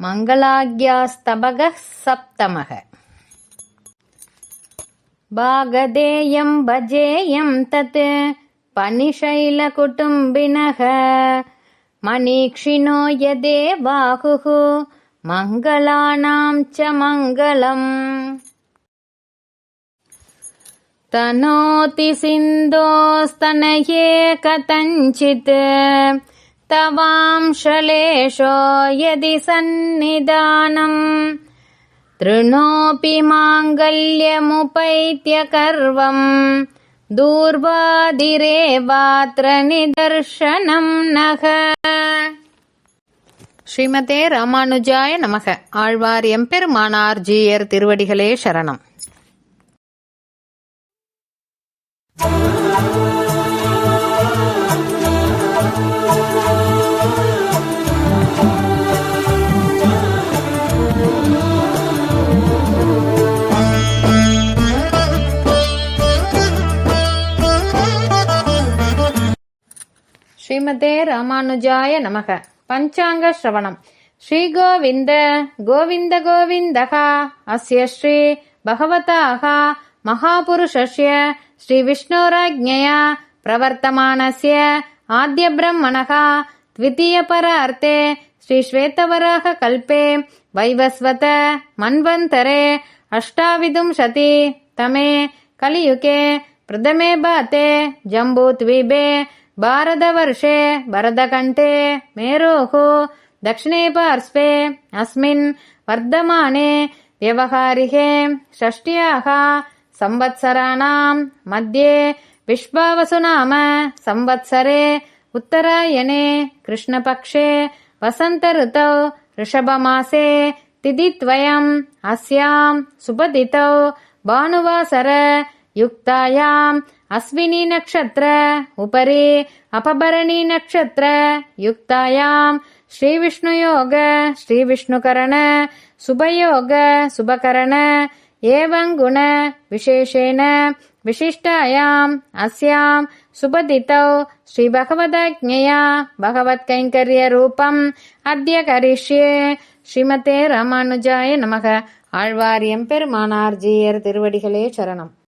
मङ्गलाज्ञास्तबगः सप्तमः। भागधेयं भजेयं तत् पनिशैलकुटुम्बिनः। मनीक्षिणो यदे बाहुः मङ्गलानां च मङ्गलम्। तनोति सिन्धोस्तनये कथञ्चित् तवांशलेशो यदि सन्निधानम् तृणोऽपि माङ्गल्यमुपैत्यकर्वम् दूर्वादिरेवात्र निदर्शनं नः ஸ்ரீமதே ராமானுஜாய நமக ஆழ்வார் எம்பெருமானார் ஜீயர் திருவடிகளே சரணம் ஸ்ரீமதே ராமானுஜாய நமக பஞ்சாங்க ஸ்ரவணம் ஸ்ரீ கோவிந்த கோவிந்த கோவிந்தகா அஸ்ய ஸ்ரீ பகவதாக மகாபுருஷஸ்ய ஸ்ரீ விஷ்ணோராஜ்ஞயா பிரவர்த்தமானஸ்ய ஆத்ய பிரம்மணः द्वितीयपर अर्थे श्रीश्वेतवराह कल्पे वैवस्वत मन्वन्तरे अष्टाविंशति तमे कलियुगे प्रथमे बाते जम्बूद्वीपे भारतवर्षे भरतकण्ठे मेरोः दक्षिणे पार्श्वे अस्मिन् वर्धमाने व्यवहारिके षष्ट्याः संवत्सराणां मध्ये विश्वावसु नाम संवत्सरे उत्तरायणे कृष्णपक्षे वसन्तऋतौ ऋषभमासे तिथिद्वयम् अस्यां सुपतितौ भानुवासर युक्तायाम् अश्विनी नक्षत्र उपरि अपभरणी नक्षत्र युक्तायाम् श्रीविष्णुयोग श्रीविष्णुकरण शुभयोग शुभकरण एवं गुण विशेषेण विशिष्टायाम् अस्याम् सुपतितौ श्रीभगवदाज्ञया भगवत्कैङ्कर्यरूपम् अद्य करिष्ये ஸ்ரீமதே ராமானுஜாய நமக ஆழ்வார் எம்பெருமானார் ஜீயர் திருவடிகளே சரணம்